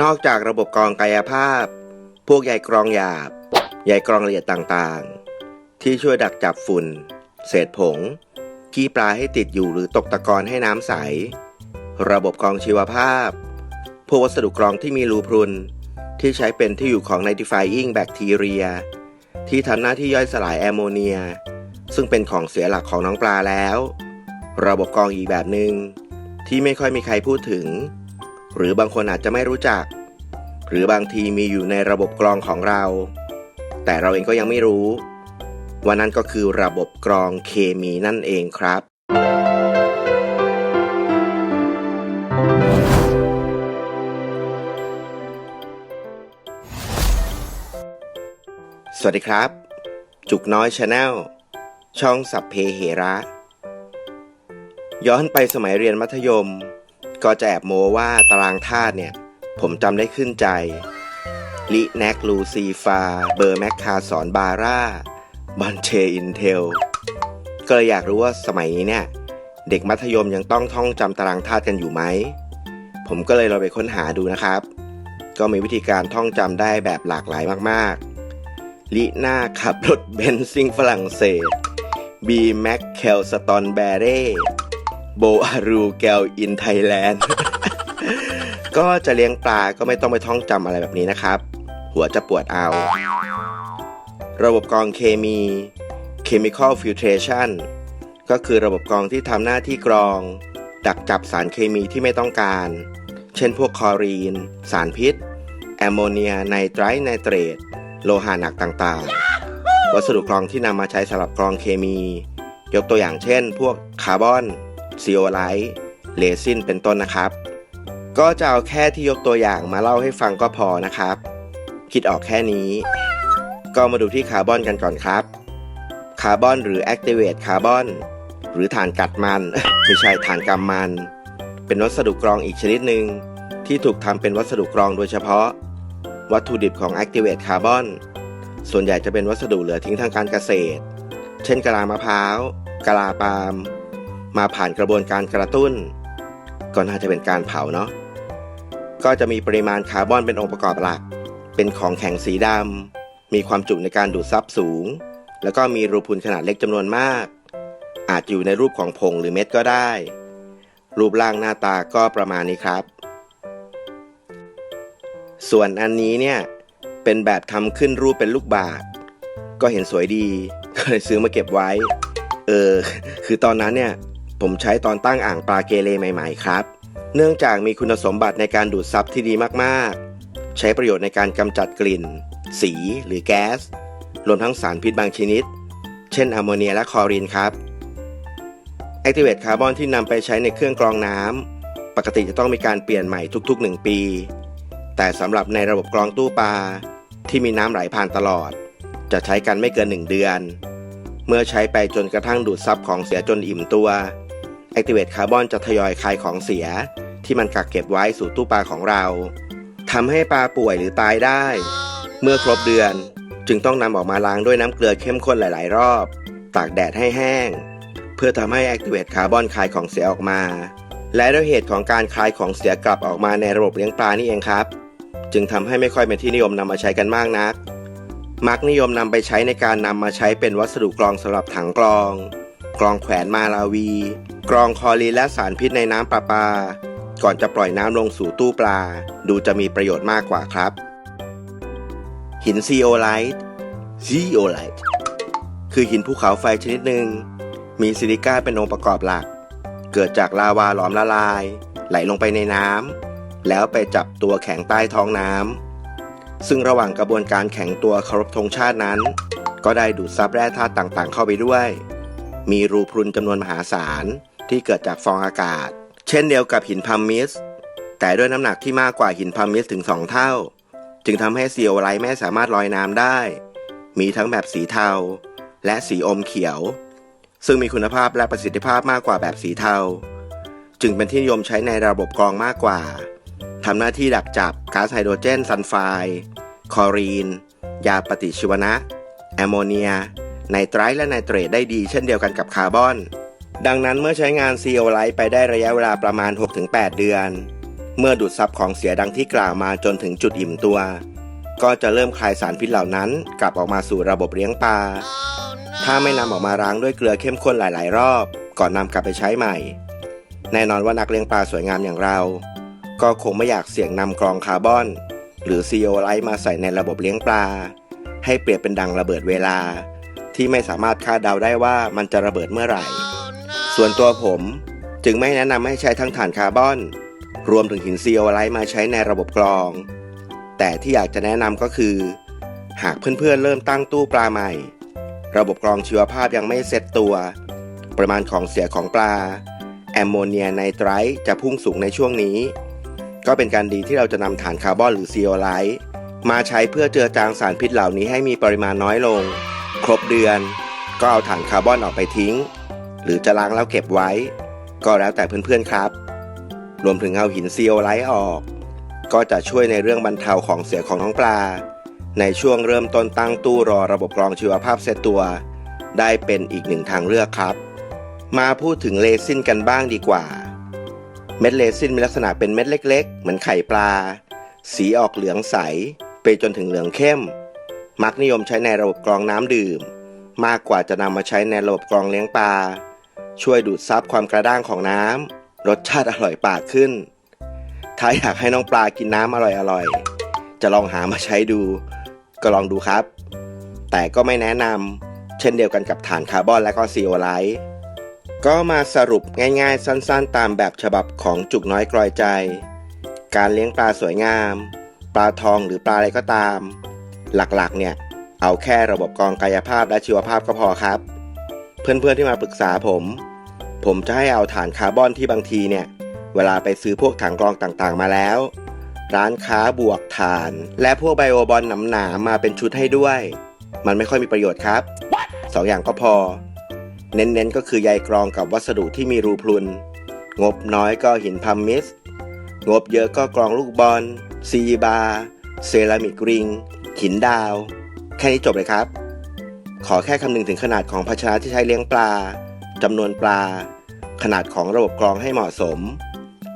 นอกจากระบบกรองกายภาพ พวกใยกรองหยาบ ใยกรองละเอียดต่างๆ ที่ช่วยดักจับฝุ่น เศษผง ขี้ปลาให้ติดอยู่หรือตกตะกอนให้น้ำใส ระบบกรองชีวภาพ พวกวัสดุกรองที่มีรูพรุน ที่ใช้เป็นที่อยู่ของ nitrifying แบคทีเรีย ที่ทำหน้าที่ย่อยสลายแอมโมเนีย ซึ่งเป็นของเสียหลักของน้องปลาแล้ว ระบบกรองอีกแบบหนึง่งที่ไม่ค่อยมีใครพูดถึง หรือบางคนอาจจะไม่รู้จัก หรือบางทีมีอยู่ในระบบกรองของเรา แต่เราเองก็ยังไม่รู้ ว่านั่นก็คือระบบกรองเคมีนั่นเองครับ สวัสดีครับ จุกน้อยชาแนลช่องสับเพเหระ ย้อนไปสมัยเรียนมัธยม ก็จะแอบโมว่าตารางธาตุเนี่ย ผมจำได้ขึ้นใจ ลิแนกลูซีฟา เบอร์แมคคาสอนบาร่าบันเชอินเทล ก็เลยอยากรู้ว่าสมัยนี้เนี่ย เด็กมัธยมยังต้องท่องจำตารางธาตุกันอยู่ไหม ผมก็เลยเราไปค้นหาดูนะครับ ก็มีวิธีการท่องจำได้แบบหลากหลายมากๆ ลิน่าขับรถเบนซิงฝรั่งเศสบีแม็กเคลสตอนแบเร่โบอารูแกลอินไทยแลนด์ ก็จะเลี้ยงปลาก็ไม่ต้องไปท่องจำอะไรแบบนี้นะครับ หัวจะปวดเอา ระบบกรองเคมี Chemical Filtration ก็คือระบบกรองที่ทำหน้าที่กรอง ดักจับสารเคมีที่ไม่ต้องการ เช่นพวกคลอรีน สารพิษ แอมโมเนียไนไตรท์ไนเตรต โลหะหนักต่างๆ วัสดุกรองที่นำมาใช้สำหรับกรองเคมี ยกตัวอย่างเช่น พวกคาร์บอนซีโอไลท์เลซินเป็นต้นนะครับ ก็จะเอาแค่ที่ยกตัวอย่างมาเล่าให้ฟังก็พอนะครับ คิดออกแค่นี้ ก็มาดูที่คาร์บอนกันก่อนครับ คาร์บอนหรือ Activate คาร์บอนหรือถ่านกัดมัน ไม่ใช่ถ่านกำมัน เป็นวัสดุกรองอีกชนิดหนึ่งที่ถูกทำเป็นวัสดุกรองโดยเฉพาะ วัตถุดิบของ Activate คาร์บอนส่วนใหญ่จะเป็นวัสดุเหลือทิ้งทางการเกษตร เช่นกะลามะพร้าวกะลาปาล์มมาผ่านกระบวนการกระตุ้น ก็น่าจะเป็นการเผาเนาะ ก็จะมีปริมาณคาร์บอนเป็นองค์ประกอบหลัก เป็นของแข็งสีดำ มีความจุในการดูดซับสูง แล้วก็มีรูพุนขนาดเล็กจำนวนมาก อาจอยู่ในรูปของผงหรือเม็ดก็ได้ รูปร่างหน้าตาก็ประมาณนี้ครับ ส่วนอันนี้เนี่ย เป็นแบบทำขึ้นรูปเป็นลูกบาศก์ก็เห็นสวยดี ก็เลยซื้อมาเก็บไว้ เออ คือตอนนั้นเนี่ย ผมใช้ตอนตั้งอ่างปลาเกเรใหม่ ๆ ครับ เนื่องจากมีคุณสมบัติในการดูดซับที่ดีมากๆ ใช้ประโยชน์ในการกำจัดกลิ่น สีหรือแก๊ส รวมทั้งสารพิษบางชนิด เช่นแอมโมเนียและคลอรีนครับ Activate คาร์บอนที่นำไปใช้ในเครื่องกรองน้ำปกติจะต้องมีการเปลี่ยนใหม่ทุก ๆ 1 ปี แต่สำหรับในระบบกรองตู้ปลาที่มีน้ำไหลผ่านตลอด จะใช้กันไม่เกิน 1 เดือน เมื่อใช้ไปจนกระทั่งดูดซับของเสียจนอิ่มตัว Activate คาร์บอนจะทยอยคายของเสีย ที่มันกักเก็บไว้สู่ตู้ปลาของเราทำให้ปลาป่วยหรือตายได้ เมื่อครบเดือน จึงต้องนำออกมาล้างด้วยน้ำเกลือเข้มข้นหลาย ๆ รอบ ตากแดดให้แห้ง เพื่อทำให้ Activate คาร์บอนคายของเสียออกมา และด้วยเหตุของการคายของเสียกลับออกมาในระบบเลี้ยงปลานี่เองครับ จึงทำให้ไม่ค่อยเป็นที่นิยมนำมาใช้กันมากนักมักนิยมนำไปใช้ในการนำมาใช้เป็นวัสดุกรองสำหรับถังกรอง กรองแขวนมาลาวี กรองคอรีนและสารพิษในน้ำประปา ก่อนจะปล่อยน้ำลงสู่ตู้ปลา ดูจะมีประโยชน์มากกว่าครับ หินซีโอไลท์ซีโอไลท์คือหินภูเขาไฟชนิดหนึ่ง มีซิลิก้าเป็นองค์ประกอบหลัก เกิดจากลาวาหลอมละลาย ไหลลงไปในน้ำแล้วไปจับตัวแข็งใต้ท้องน้ำซึ่งระหว่างกระบวนการแข็งตัวเคารพธงชาตินั้น ก็ได้ดูดซับแร่ธาตุต่างๆ เข้าไปด้วย มีรูพรุนจำนวนมหาศาลที่เกิดจากฟองอากาศ เช่นเดียวกับหินพัมมิส แต่ด้วยน้ำหนักที่มากกว่าหินพัมมิสถึง 2 เท่า จึงทำให้เซีโอไลท์ไม่สามารถลอยน้ำได้ มีทั้งแบบสีเทา และสีอมเขียว ซึ่งมีคุณภาพและประสิทธิภาพมากกว่าแบบสีเทา จึงเป็นที่นิยมใช้ในระบบกรองมากกว่าทำหน้าที่ดักจับก๊าซไฮโดรเจนซัลไฟด์คลอรีน ยาปฏิชีวนะ แอมโมเนีย ไนไตรและไนเตรตได้ดีเช่นเดียวกันกับคาร์บอน ดังนั้นเมื่อใช้งานซีโอไลท์ไปได้ระยะเวลาประมาณ 6-8 เดือน เมื่อดูดซับของเสียดังที่กล่าวมาจนถึงจุดอิ่มตัว ก็จะเริ่มคลายสารพิษเหล่านั้น กลับออกมาสู่ระบบเลี้ยงปลา ถ้าไม่นำออกมาล้างด้วยเกลือเข้มข้นหลาย ๆ รอบ ก่อนนำกลับไปใช้ใหม่ แน่นอนว่านักเลี้ยงปลาสวยงามอย่างเรา ก็คงไม่อยากเสี่ยงนำกรองคาร์บอน หรือซีโอไลท์มาใส่ในระบบเลี้ยงปลา ให้เปรียบเป็นดังระเบิดเวลา ที่ไม่สามารถคาดเดาได้ว่ามันจะระเบิดเมื่อไหร่ ส่วนตัวผมจึงไม่แนะนำให้ใช้ทั้งถ่านคาร์บอน รวมถึงหินซีโอไลท์มาใช้ในระบบกรอง แต่ที่อยากจะแนะนำก็คือ หากเพื่อนๆเริ่มตั้งตู้ปลาใหม่ ระบบกรองชีวภาพยังไม่เซ็ตตัว ปริมาณของเสียของปลา แอมโมเนียไนไตร์จะพุ่งสูงในช่วงนี้ ก็เป็นการดีที่เราจะนำฐานคาร์บอนหรือซีโอไลท์มาใช้เพื่อเจือจางสารพิษเหล่านี้ให้มีปริมาณน้อยลง ครบเดือน ก็เอาฐานคาร์บอนออกไปทิ้ง หรือจะล้างแล้วเก็บไว้ ก็แล้วแต่เพื่อนๆครับ รวมถึงเอาหินซีโอไลท์ออก ก็จะช่วยในเรื่องบรรเทาของเสียของท้องปลา ในช่วงเริ่มต้นตั้งตู้รอระบบกรองชีวภาพเซตตัว ได้เป็นอีกหนึ่งทางเลือกครับ มาพูดถึงเลซินกันบ้างดีกว่า เม็ดเลซินมีลักษณะเป็นเม็ดเล็ก ๆ เหมือนไข่ปลา สีออกเหลืองใสไปจนถึงเหลืองเข้ม มักนิยมใช้ในระบบกรองน้ำดื่ม มากกว่าจะนำมาใช้ในระบบกรองเลี้ยงปลา ช่วยดูดซับความกระด้างของน้ำรสชาติอร่อยปากขึ้น ถ้าอยากให้น้องปลากินน้ำอร่อยๆ จะลองหามาใช้ดู ก็ลองดูครับ แต่ก็ไม่แนะนำเช่นเดียวกันกับฐานคาร์บอนและก็ซีโอไลท์ก็มาสรุปง่ายๆ สั้นๆ ตามแบบฉบับของจุกน้อยกลอยใจ การเลี้ยงปลาสวยงาม ปลาทองหรือปลาอะไรก็ตาม หลักๆ เนี่ย เอาแค่ระบบกรองกายภาพและชีวภาพก็พอครับ เพื่อนๆที่มาปรึกษาผม ผมจะให้เอาฐานคาร์บอนที่บางทีเนี่ย เวลาไปซื้อพวกถังกรองต่างๆ มาแล้ว ร้านค้าบวกฐาน และพวกไบโอบอลหนาๆมาเป็นชุดให้ด้วย มันไม่ค่อยมีประโยชน์ครับสองอย่างก็พอ เน้นๆก็คือใยกรองกับวัสดุที่มีรูพรุน งบน้อยก็หินพัมมิสงบเยอะก็กรองลูกบอลซีบาร์เซรามิกริง หินดาว แค่นี้จบเลยครับ ขอแค่คำนึงถึงขนาดของภาชนะที่ใช้เลี้ยงปลาจำนวนปลา ขนาดของระบบกรองให้เหมาะสม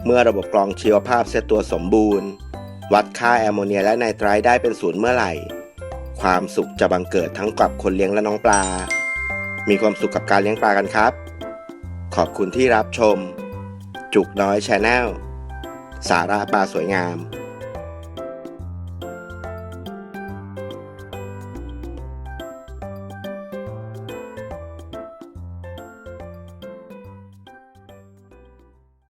เมื่อระบบกรองชีวภาพเซตตัวสมบูรณ์ วัดค่าแอมโมเนียและไนไตรท์ได้เป็นศูนย์เมื่อไหร่ ความสุขจะบังเกิดทั้งกับคนเลี้ยงและน้องปลา มีความสุขกับการเลี้ยงปลากันครับ ขอบคุณที่รับชม จุกน้อยชาแนลสาระปลาสวยงาม